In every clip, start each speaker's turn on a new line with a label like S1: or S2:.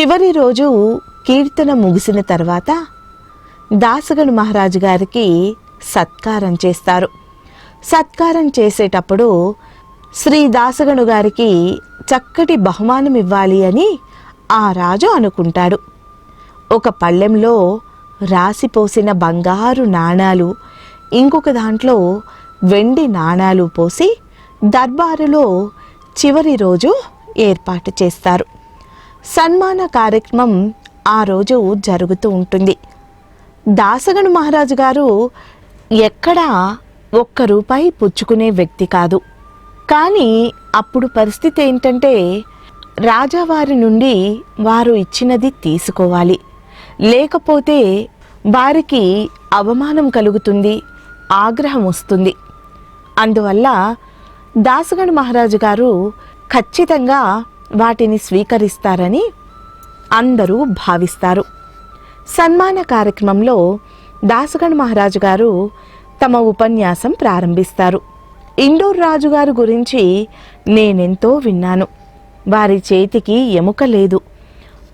S1: చివరి రోజు కీర్తన ముగిసిన తర్వాత దాసగను మహారాజు గారికి సత్కారం చేస్తారు. సత్కారం చేసేటప్పుడు శ్రీ దాసగణు గారికి చక్కటి బహుమానం ఇవ్వాలి అని ఆ రాజు అనుకుంటాడు. ఒక పళ్ళెంలో రాసిపోసిన బంగారు నాణాలు ఇంకొక దాంట్లో వెండి నాణాలు పోసి దర్బారులో చివరి రోజు ఏర్పాటు చేస్తారు. సన్మాన కార్యక్రమం ఆ రోజు జరుగుతూ ఉంటుంది. దాసగను మహారాజు గారు ఎక్కడా ఒక్క రూపాయి పుచ్చుకునే వ్యక్తి కాదు. కానీ అప్పుడు పరిస్థితి ఏంటంటే రాజావారి నుండి వారు ఇచ్చినది తీసుకోవాలి. లేకపోతే వారికి అవమానం కలుగుతుంది ఆగ్రహం వస్తుంది. అందువల్ల దాసగణ మహారాజు గారు ఖచ్చితంగా వాటిని స్వీకరిస్తారని అందరూ భావిస్తారు. సన్మాన కార్యక్రమంలో దాసుగణ్ మహారాజు గారు తమ ఉపన్యాసం ప్రారంభిస్తారు. ఇండోర్ రాజుగారు గురించి నేనెంతో విన్నాను. వారి చేతికి ఎముక లేదు.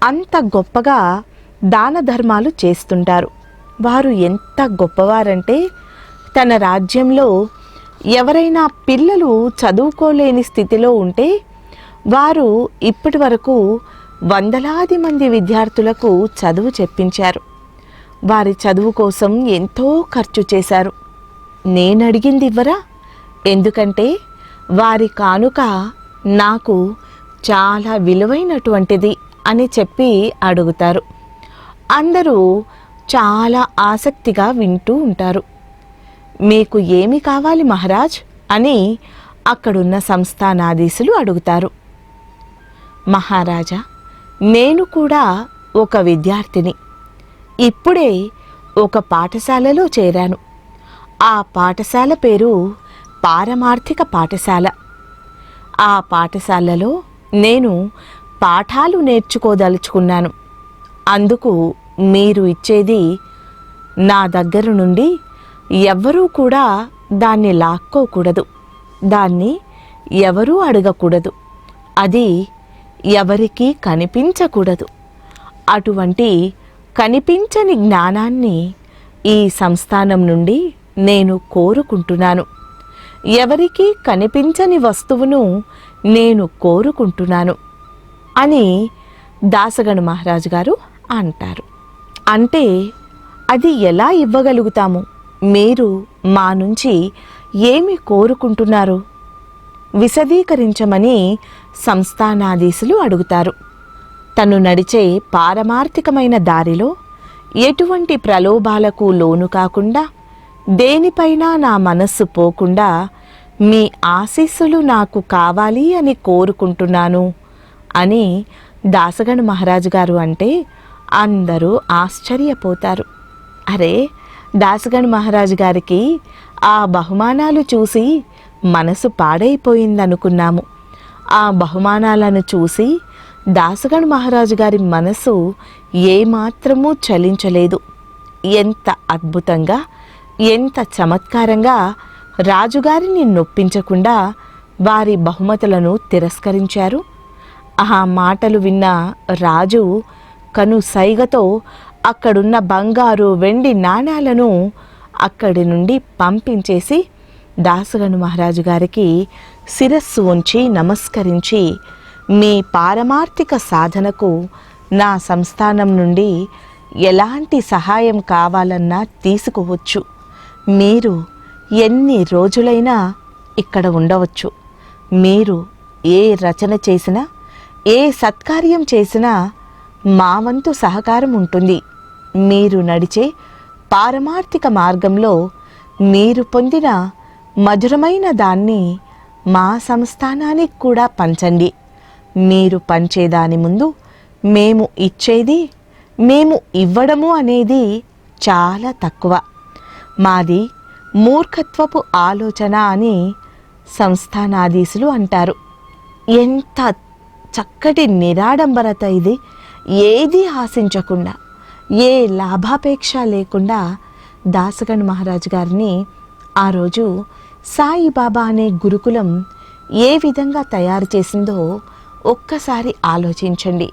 S1: అంత గొప్పగా దాన ధర్మాలు చేస్తుంటారు. వారు ఎంత గొప్పవారంటే తన రాజ్యంలో ఎవరైనా పిల్లలు చదువుకోలేని స్థితిలో ఉంటే వారు ఇప్పటి వరకు వందలాది మంది విద్యార్థులకు చదువు చెప్పించారు. వారి చదువు కోసం ఎంతో ఖర్చు చేశారు. నేను అడిగింది ఇవ్వరా? ఎందుకంటే వారి కానుక నాకు చాలా విలువైనటువంటిది అని చెప్పి అడుగుతారు. అందరూ చాలా ఆసక్తిగా వింటూ ఉంటారు. మీకు ఏమి కావాలి మహారాజ్? అని అక్కడున్న సంస్థానాధీశులు అడుగుతారు. మహారాజా నేను కూడా ఒక విద్యార్థిని. ఇప్పుడే ఒక పాఠశాలలో చేరాను. ఆ పాఠశాల పేరు పారమార్థిక పాఠశాల. ఆ పాఠశాలలో నేను పాఠాలు నేర్చుకోదలుచుకున్నాను. అందుకు మీరు ఇచ్చేది నా దగ్గర నుండి ఎవ్వరూ కూడా దాన్ని లాక్కోకూడదు. దాన్ని ఎవరూ అడగకూడదు. అది ఎవరికీ కనిపించకూడదు. అటువంటి కనిపించని జ్ఞానాన్ని ఈ సంస్థానం నుండి నేను కోరుకుంటున్నాను. ఎవరికీ కనిపించని వస్తువును నేను కోరుకుంటున్నాను అని దాసగణ మహారాజు గారు అంటారు. అంటే అది ఎలా ఇవ్వగలుగుతాము? మీరు మా నుంచి ఏమి కోరుకుంటున్నారు? విశదీకరించమని సంస్థానాధీశులు అడుగుతారు. తను నడిచే పారమార్థికమైన దారిలో ఎటువంటి ప్రలోభాలకు లోను కాకుండా దేనిపైన నా మనస్సు పోకుండా మీ ఆశీస్సులు నాకు కావాలి అని కోరుకుంటున్నాను అని దాసగణ మహారాజు గారు అంటే అందరూ ఆశ్చర్యపోతారు. అరే దాసగణ మహారాజు గారికి ఆ బహుమానాలు చూసి మనసు పాడైపోయిందనుకున్నాము. ఆ బహుమానాలను చూసి దాసగణ మహారాజు గారి మనసు ఏమాత్రమూ చలించలేదు. ఎంత అద్భుతంగా ఎంత చమత్కారంగా రాజుగారిని నొప్పించకుండా వారి బహుమతులను తిరస్కరించారు. ఆ మాటలు విన్న రాజు కను సైగతో అక్కడున్న బంగారు వెండి నాణాలను అక్కడి నుండి పంపించేసి దాసగను మహారాజు గారికి శిరస్సు ఉంచి నమస్కరించి మీ పారమార్థిక సాధనకు నా సంస్థానం నుండి ఎలాంటి సహాయం కావాలన్నా తీసుకోవచ్చు. మీరు ఎన్ని రోజులైనా ఇక్కడ ఉండవచ్చు. మీరు ఏ రచన చేసినా ఏ సత్కార్యం చేసినా మా వంతు సహకారం ఉంటుంది. మీరు నడిచే పారమార్థిక మార్గంలో మీరు పొందిన మధురమైన దాన్ని మా సంస్థానానికి కూడా పంచండి. మీరు పంచేదాని ముందు మేము ఇచ్చేది మేము ఇవ్వడము అనేది చాలా తక్కువ. మాది మూర్ఖత్వపు ఆలోచన అని సంస్థానాధీశులు అంటారు. ఎంత చక్కటి నిరాడంబరత ఇది. ఏది ఆశించకుండా ఏ లాభాపేక్ష లేకుండా దాసగణ్ మహారాజు గారిని ఆ రోజు సాయిబాబా అనే గురుకులం ఏ విధంగా తయారు చేసిందో ఒక్కసారి ఆలోచించండి.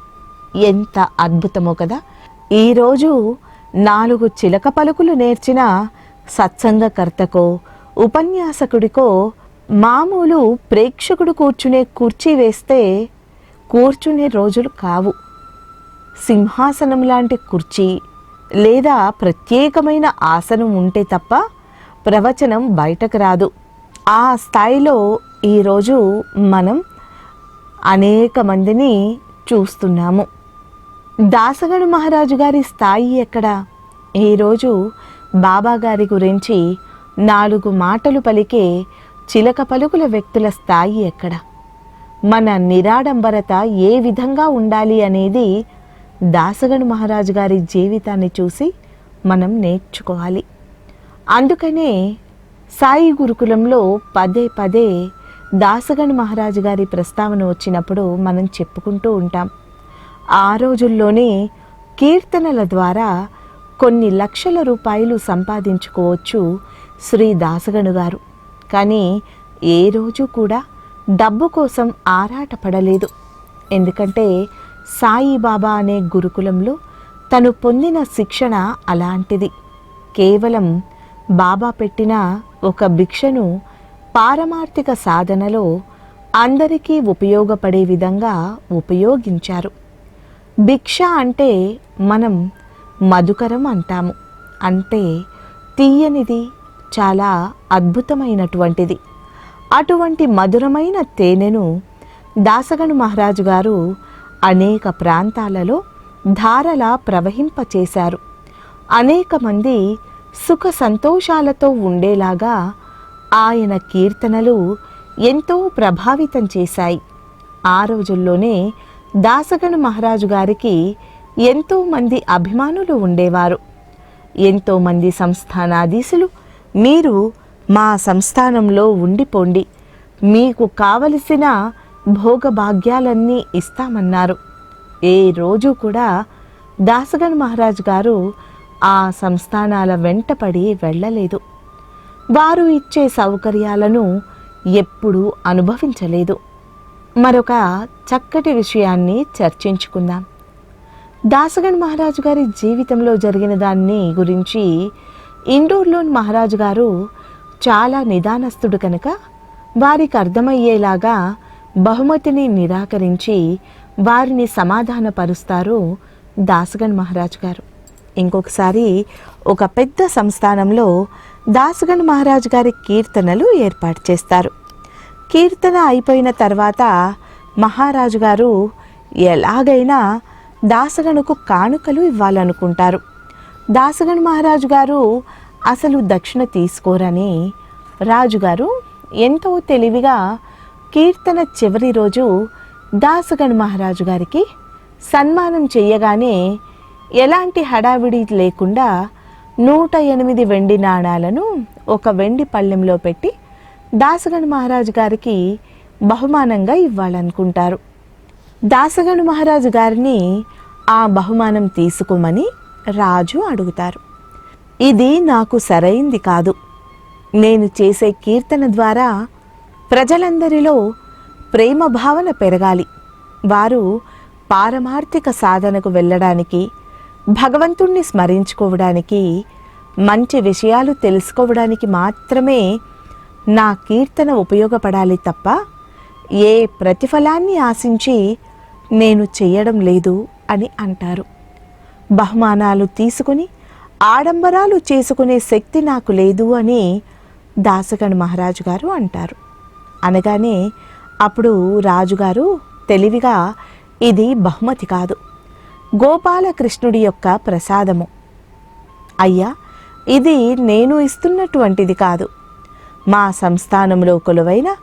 S1: ఎంత అద్భుతమో కదా! ఈరోజు నాలుగు చిలక పలుకులు నేర్చిన సత్సంగకర్తకో ఉపన్యాసకుడికో మామూలు ప్రేక్షకుడు కూర్చునే కుర్చీ వేస్తే కూర్చునే రోజులు కావు. సింహాసనం లాంటి కుర్చీ లేదా ప్రత్యేకమైన ఆసనం ఉంటే తప్ప ప్రవచనం బయటకు రాదు. ఆ స్థాయిలో ఈరోజు మనం అనేక మందిని చూస్తున్నాము. దాసగడు మహారాజు గారి స్థాయి ఎక్కడ? ఈరోజు బాబా గారి గురించి నాలుగు మాటలు పలికే చిలక పలుకుల వ్యక్తుల స్థాయి ఎక్కడ? మన నిరాడంబరత ఏ విధంగా ఉండాలి అనేది దాసగడు మహారాజు గారి జీవితాన్ని చూసి మనం నేర్చుకోవాలి. అందుకనే సాయి గురుకులంలో పదే పదే దాసగణ్ మహారాజు గారి ప్రస్తావన వచ్చినప్పుడు మనం చెప్పుకుంటూ ఉంటాం. ఆ రోజుల్లోనే కీర్తనల ద్వారా కొన్ని లక్షల రూపాయలు సంపాదించుకోవచ్చు శ్రీ దాసగణు గారు. కానీ ఏ రోజు కూడా డబ్బు కోసం ఆరాటపడలేదు. ఎందుకంటే సాయిబాబా అనే గురుకులంలో తను పొందిన శిక్షణ అలాంటిది. కేవలం బాబా పెట్టిన ఒక భిక్షను పారమార్థిక సాధనలో అందరికీ ఉపయోగపడే విధంగా ఉపయోగించారు. భిక్ష అంటే మనం మధుకరం అంటాము. అంటే తీయనిది చాలా అద్భుతమైనటువంటిది. అటువంటి మధురమైన తేనెను దాసగను మహారాజు గారు అనేక ప్రాంతాలలో ధారలా ప్రవహింపచేశారు. అనేక మంది సుఖ సంతోషాలతో ఉండేలాగా ఆయన కీర్తనలు ఎంతో ప్రభావితం చేశాయి. ఆ రోజుల్లోనే దాసగను మహారాజు గారికి ఎంతోమంది అభిమానులు ఉండేవారు. ఎంతోమంది సంస్థానాధీశులు మీరు మా సంస్థానంలో ఉండిపోండి. మీకు కావలసిన భోగభాగ్యాలన్నీ ఇస్తామన్నారు. ఏ రోజు కూడా దాసగన్ మహారాజ్ గారు ఆ సంస్థానాల వెంటపడి వెళ్ళలేదు. వారు ఇచ్చే సౌకర్యాలను ఎప్పుడూ అనుభవించలేదు. మరొక చక్కటి విషయాన్ని చర్చించుకుందాం. దాసగన్ మహారాజు గారి జీవితంలో జరిగిన దాన్ని గురించి ఇండోర్లోని మహారాజు గారు చాలా నిదానస్తుడు కనుక వారికి అర్థమయ్యేలాగా బహుమతిని నిరాకరించి వారిని సమాధానపరుస్తారు దాసగన్ మహారాజు గారు. ఇంకొకసారి ఒక పెద్ద సంస్థానంలో దాసగన్ మహారాజు గారి కీర్తనలు ఏర్పాటు చేస్తారు. కీర్తన అయిపోయిన తర్వాత మహారాజు గారు ఎలాగైనా దాసగణుకు కానుకలు ఇవ్వాలనుకుంటారు. దాసగణ్ మహారాజు గారు అసలు దక్షిణ తీసుకోరని రాజుగారు ఎంతో తెలివిగా కీర్తన చివరి రోజు దాసగణ్ మహారాజు గారికి సన్మానం చేయగానే ఎలాంటి హడావిడి లేకుండా నూట ఎనిమిది వెండి నాణాలను ఒక వెండి పళ్ళెంలో పెట్టి దాసగన్ మహారాజు గారికి బహుమానంగా ఇవ్వాలనుకుంటారు. దాసగను మహారాజు గారిని ఆ బహుమానం తీసుకోమని రాజు అడుగుతారు. ఇది నాకు సరైంది కాదు. నేను చేసే కీర్తన ద్వారా ప్రజలందరిలో ప్రేమ భావన పెరగాలి. వారు పారమార్థిక సాధనకు వెళ్ళడానికి భగవంతుణ్ణి స్మరించుకోవడానికి మంచి విషయాలు తెలుసుకోవడానికి మాత్రమే నా కీర్తన ఉపయోగపడాలి తప్ప ఏ ప్రతిఫలాన్ని ఆశించి నేను చేయడం లేదు అని అంటారు. బహుమానాలు తీసుకుని ఆడంబరాలు చేసుకునే శక్తి నాకు లేదు అని దాసగణ్ మహారాజు గారు అంటారు. అనగానే అప్పుడు రాజుగారు తెలివిగా ఇది బహుమతి కాదు. గోపాలకృష్ణుడి యొక్క ప్రసాదము. అయ్యా ఇది నేను ఇస్తున్నటువంటిది కాదు. మా సంస్థానంలో కొలువైన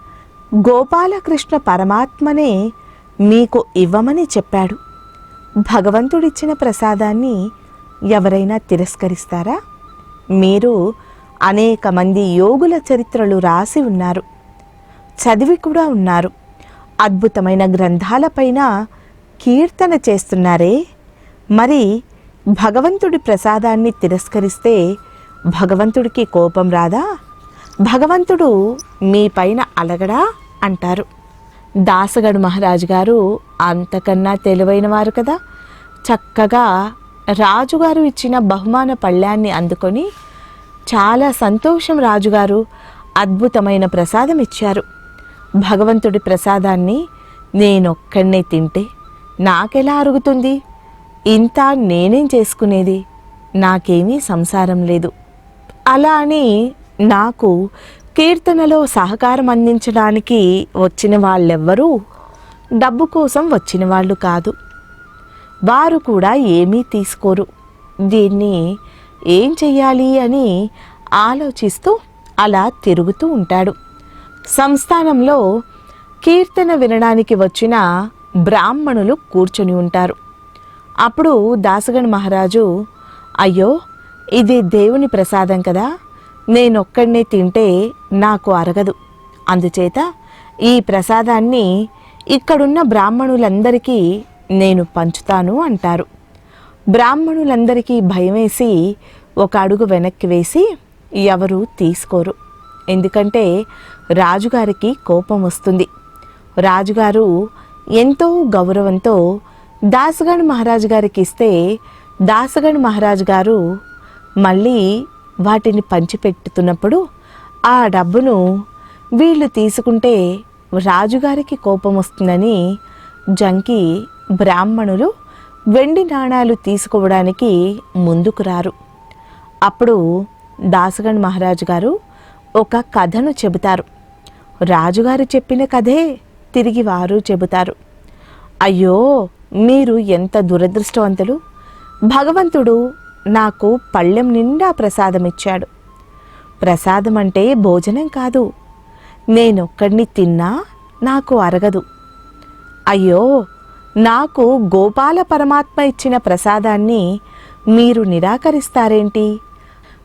S1: గోపాలకృష్ణ పరమాత్మనే మీకు ఇవ్వమని చెప్పాడు. భగవంతుడిచ్చిన ప్రసాదాన్ని ఎవరైనా తిరస్కరిస్తారా? మీరు అనేక మంది యోగుల చరిత్రలు రాసి ఉన్నారు. చదివి కూడా ఉన్నారు. అద్భుతమైన గ్రంథాలపైన కీర్తన చేస్తున్నారే? మరి భగవంతుడి ప్రసాదాన్ని తిరస్కరిస్తే భగవంతుడికి కోపం రాదా? భగవంతుడు మీ పైన అలగడా? అంటారు. దాసగడు మహారాజు గారు అంతకన్నా తెలివైన వారు కదా. చక్కగా రాజుగారు ఇచ్చిన బహుమాన పళ్ళ్యాన్ని అందుకొని చాలా సంతోషం రాజుగారు అద్భుతమైన ప్రసాదం ఇచ్చారు. భగవంతుడి ప్రసాదాన్ని నేనొక్కడనే తింటే నాకెలా అరుగుతుంది? ఇంత నేనేం చేసుకునేది? నాకేమీ సంసారం లేదు. అలా అని నాకు కీర్తనలో సహకారం అందించడానికి వచ్చిన వాళ్ళెవ్వరూ డబ్బు కోసం వచ్చిన వాళ్ళు కాదు. వారు కూడా ఏమీ తీసుకోరు. దీన్ని ఏం చెయ్యాలి అని ఆలోచిస్తూ అలా తిరుగుతూ ఉంటాడు. సంస్థానంలో కీర్తన వినడానికి వచ్చిన బ్రాహ్మణులు కూర్చొని ఉంటారు. అప్పుడు దాసగణ్ మహారాజు అయ్యో ఇది దేవుని ప్రసాదం కదా నేనొక్కడినే తింటే నాకు అరగదు. అందుచేత ఈ ప్రసాదాన్ని ఇక్కడున్న బ్రాహ్మణులందరికీ నేను పంచుతాను అంటారు. బ్రాహ్మణులందరికీ భయమేసి ఒక అడుగు వెనక్కి వేసి ఎవరు తీసుకోరు. ఎందుకంటే రాజుగారికి కోపం వస్తుంది. రాజుగారు ఎంతో గౌరవంతో దాసగణ్ మహారాజు గారికి ఇస్తే దాసగణ్ మహారాజు గారు మళ్ళీ వాటిని పంచిపెట్టుతున్నప్పుడు ఆ డబ్బును వీళ్ళు తీసుకుంటే రాజుగారికి కోపం వస్తుందని జంకి బ్రాహ్మణులు వెండి నాణాలు తీసుకోవడానికి ముందుకు రారు. అప్పుడు దాసగణ్ మహారాజు గారు ఒక కథను చెబుతారు. రాజుగారు చెప్పిన కథే తిరిగి వారు చెబుతారు. అయ్యో మీరు ఎంత దురదృష్టవంతులు? భగవంతుడు నాకు పళ్ళెం నిండా ప్రసాదం ఇచ్చాడు ప్రసాదం అంటే భోజనం కాదు. నేనొక్కడిని తిన్నా నాకు అరగదు. అయ్యో నాకు గోపాల పరమాత్మ ఇచ్చిన ప్రసాదాన్ని మీరు నిరాకరిస్తారేంటి?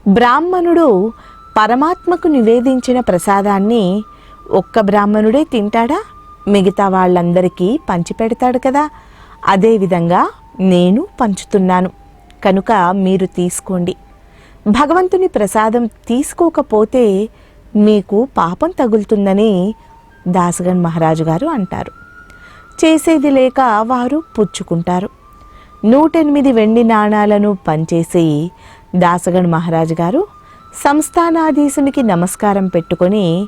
S1: బ్రాహ్మణుడు పరమాత్మకు నివేదించిన ప్రసాదాన్ని ఒక్క బ్రాహ్మణుడే తింటాడా? మిగతా వాళ్ళందరికీ పంచిపెడతాడు కదా. అదేవిధంగా నేను పంచుతున్నాను. కనుక మీరు తీసుకోండి. భగవంతుని ప్రసాదం తీసుకోకపోతే మీకు పాపం తగులుతుందని దాసగన్ మహారాజు గారు అంటారు. చేసేది లేక వారు పుచ్చుకుంటారు. నూటెనిమిది వెండి నాణాలను పంచేసి దాసగణ్ మహారాజు గారు సంస్థానాధీశునికి నమస్కారం పెట్టుకొని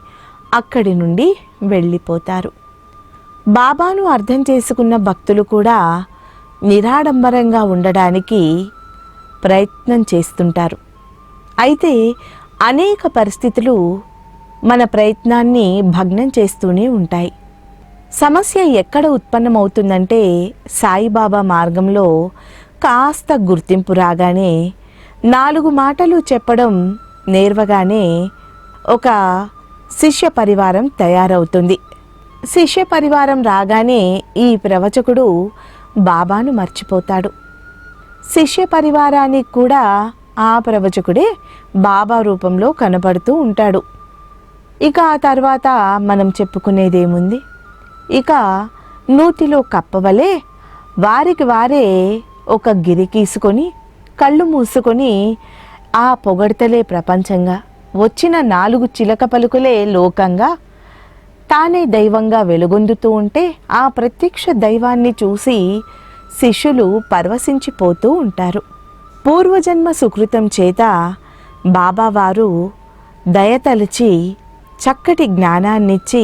S1: అక్కడి నుండి వెళ్ళిపోతారు. బాబాను అర్థం చేసుకున్న భక్తులు కూడా నిరాడంబరంగా ఉండడానికి ప్రయత్నం చేస్తుంటారు. అయితే అనేక పరిస్థితులు మన ప్రయత్నాన్ని భగ్నం చేస్తూనే ఉంటాయి. సమస్య ఎక్కడ ఉత్పన్నమవుతుందంటే సాయిబాబా మార్గంలో కాస్త గుర్తింపు రాగానే నాలుగు మాటలు చెప్పడం నేర్వగానే ఒక శిష్య పరివారం తయారవుతుంది. శిష్య పరివారం రాగానే ఈ ప్రవచకుడు బాబాను మర్చిపోతాడు. శిష్య పరివారానికి కూడా ఆ ప్రవచకుడే బాబా రూపంలో కనపడుతూ ఉంటాడు. ఇక ఆ తర్వాత మనం చెప్పుకునేదేముంది? ఇక నూతిలో కప్పవలే వారికి వారే ఒక గిరికీసుకొని కళ్ళు మూసుకొని ఆ పొగడతలే ప్రపంచంగా వచ్చిన నాలుగు చిలక పలుకులే లోకంగా తానే దైవంగా వెలుగొందుతూ ఉంటే ఆ ప్రత్యక్ష దైవాన్ని చూసి శిష్యులు పరవశించిపోతూ ఉంటారు. పూర్వజన్మ సుకృతం చేత బాబావారు దయతలిచి చక్కటి జ్ఞానాన్నిచ్చి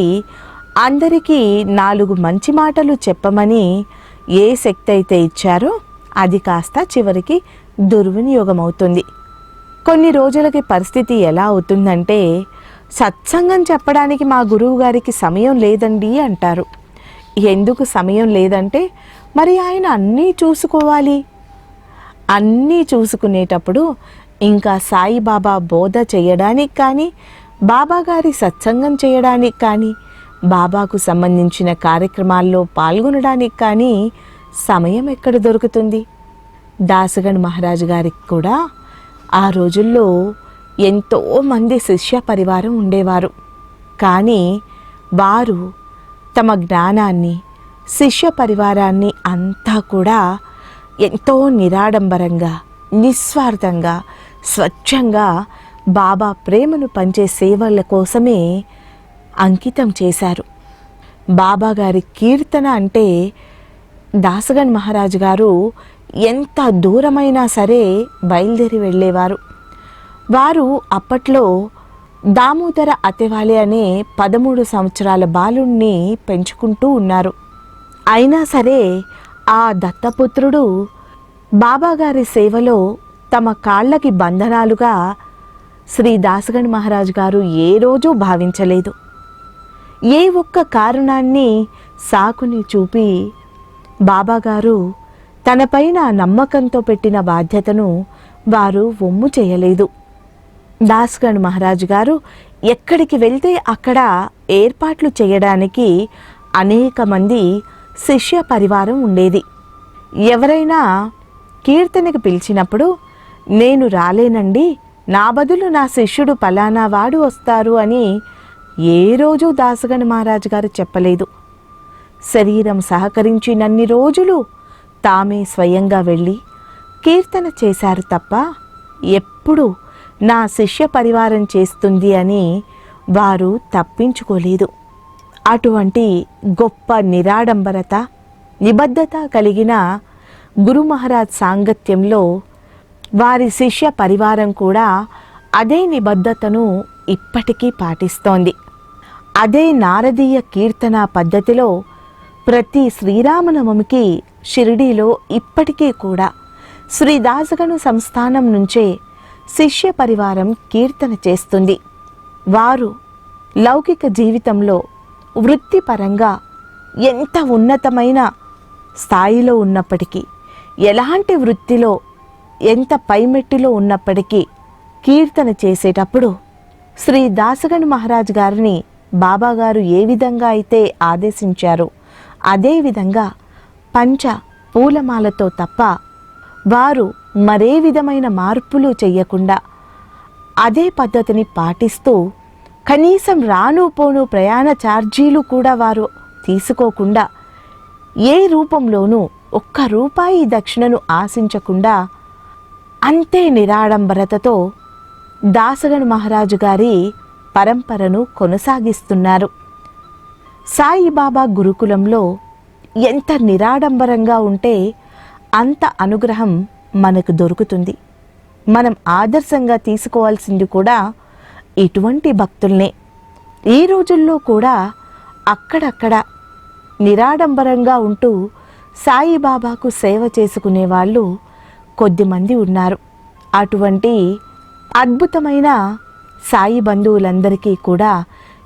S1: అందరికీ నాలుగు మంచి మాటలు చెప్పమని ఏ శక్తి అయితే ఇచ్చారో అది కాస్త చివరికి దుర్వినియోగమవుతుంది. కొన్ని రోజులకి పరిస్థితి ఎలా అవుతుందంటే సత్సంగం చెప్పడానికి మా గురువు గారికి సమయం లేదండి అంటారు. ఎందుకు సమయం లేదంటే మరి ఆయన అన్నీ చూసుకోవాలి. అన్నీ చూసుకునేటప్పుడు ఇంకా సాయిబాబా బోధ చేయడానికి కానీ బాబా గారి సత్సంగం చేయడానికి కానీ బాబాకు సంబంధించిన కార్యక్రమాల్లో పాల్గొనడానికి కానీ సమయం ఎక్కడ దొరుకుతుంది? దాసగణ్ మహారాజు గారికి కూడా ఆ రోజుల్లో ఎంతోమంది శిష్య పరివారం ఉండేవారు. కానీ వారు తమ జ్ఞానాన్ని శిష్య పరివారాన్ని అంతా కూడా ఎంతో నిరాడంబరంగా నిస్వార్థంగా స్వచ్ఛంగా బాబా ప్రేమను పంచే సేవల కోసమే అంకితం చేశారు. బాబా గారి కీర్తన అంటే దాసగన్ మహారాజు గారు ఎంత దూరమైనా సరే బయలుదేరి వెళ్ళేవారు. వారు అప్పట్లో దామోదర అతివాలి అనే పదమూడు సంవత్సరాల బాలుణ్ణి పెంచుకుంటూ ఉన్నారు. అయినా సరే ఆ దత్తపుత్రుడు బాబాగారి సేవలో తమ కాళ్ళకి బంధనాలుగా శ్రీ దాసగణ్ మహారాజు గారు ఏ రోజూ భావించలేదు. ఏ ఒక్క కారణాన్ని సాకుని చూపి బాబాగారు తనపైన నమ్మకంతో పెట్టిన బాధ్యతను వారు ఒమ్ము చేయలేదు. దాస్గణ్ మహారాజు గారు ఎక్కడికి వెళ్తే అక్కడ ఏర్పాట్లు చేయడానికి అనేక మంది శిష్య పరివారం ఉండేది. ఎవరైనా కీర్తనకి పిలిచినప్పుడు నేను రాలేనండి నా బదులు నా శిష్యుడు పలానా వాడు వస్తారు అని ఏ రోజు దాసగణ్ మహారాజు గారు చెప్పలేదు. శరీరం సహకరించినన్ని రోజులు తామే స్వయంగా వెళ్ళి కీర్తన చేశారు తప్ప ఎప్పుడు నా శిష్య పరివారం చేస్తుంది అని వారు తప్పించుకోలేదు. అటువంటి గొప్ప నిరాడంబరత నిబద్ధత కలిగిన గురు మహారాజ్ సాంగత్యంలో వారి శిష్య పరివారం కూడా అదే నిబద్ధతను ఇప్పటికీ పాటిస్తోంది. అదే నారదీయ కీర్తన పద్ధతిలో ప్రతి శ్రీరామనవమికి షిరిడీలో ఇప్పటికీ కూడా శ్రీదాసగను సంస్థానం నుంచే శిష్య పరివారం కీర్తన చేస్తుంది. వారు లౌకిక జీవితంలో వృత్తిపరంగా ఎంత ఉన్నతమైన స్థాయిలో ఉన్నప్పటికీ ఎలాంటి వృత్తిలో ఎంత పైమెట్టిలో ఉన్నప్పటికీ కీర్తన చేసేటప్పుడు శ్రీ దాసగణ్ మహారాజ్ గారిని బాబాగారు ఏ విధంగా అయితే ఆదేశించారో అదేవిధంగా పంచ పూలమాలతో తప్ప వారు మరే విధమైన మార్పులు చెయ్యకుండా అదే పద్ధతిని పాటిస్తూ కనీసం రాను పోను ప్రయాణ ఛార్జీలు కూడా వారు తీసుకోకుండా ఏ రూపంలోనూ ఒక్క రూపాయి దక్షిణను ఆశించకుండా అంతే నిరాడంబరతతో దాసగణ మహారాజు గారి పరంపరను కొనసాగిస్తున్నారు. సాయిబాబా గురుకులంలో ఎంత నిరాడంబరంగా ఉంటే అంత అనుగ్రహం మనకు దొరుకుతుంది. మనం ఆదర్శంగా తీసుకోవాల్సింది కూడా ఇటువంటి భక్తుల్నే. ఈ రోజుల్లో కూడా అక్కడక్కడ నిరాడంబరంగా ఉంటూ సాయిబాబాకు సేవ చేసుకునే వాళ్ళు కొద్దిమంది ఉన్నారు. అటువంటి అద్భుతమైన సాయి బంధువులందరికీ కూడా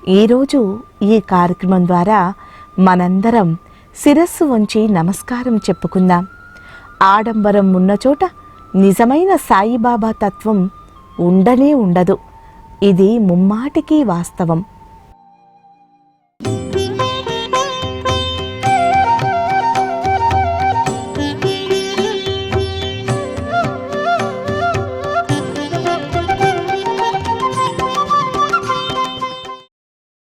S1: ఈరోజు ఈ కార్యక్రమం ద్వారా మనందరం శిరస్సు వంచి నమస్కారం చెప్పుకుందాం. ఆడంబరం ఉన్న చోట నిజమైన సాయిబాబా తత్వం ఉండనే ఉండదు. ఇది ముమ్మాటికి వాస్తవం.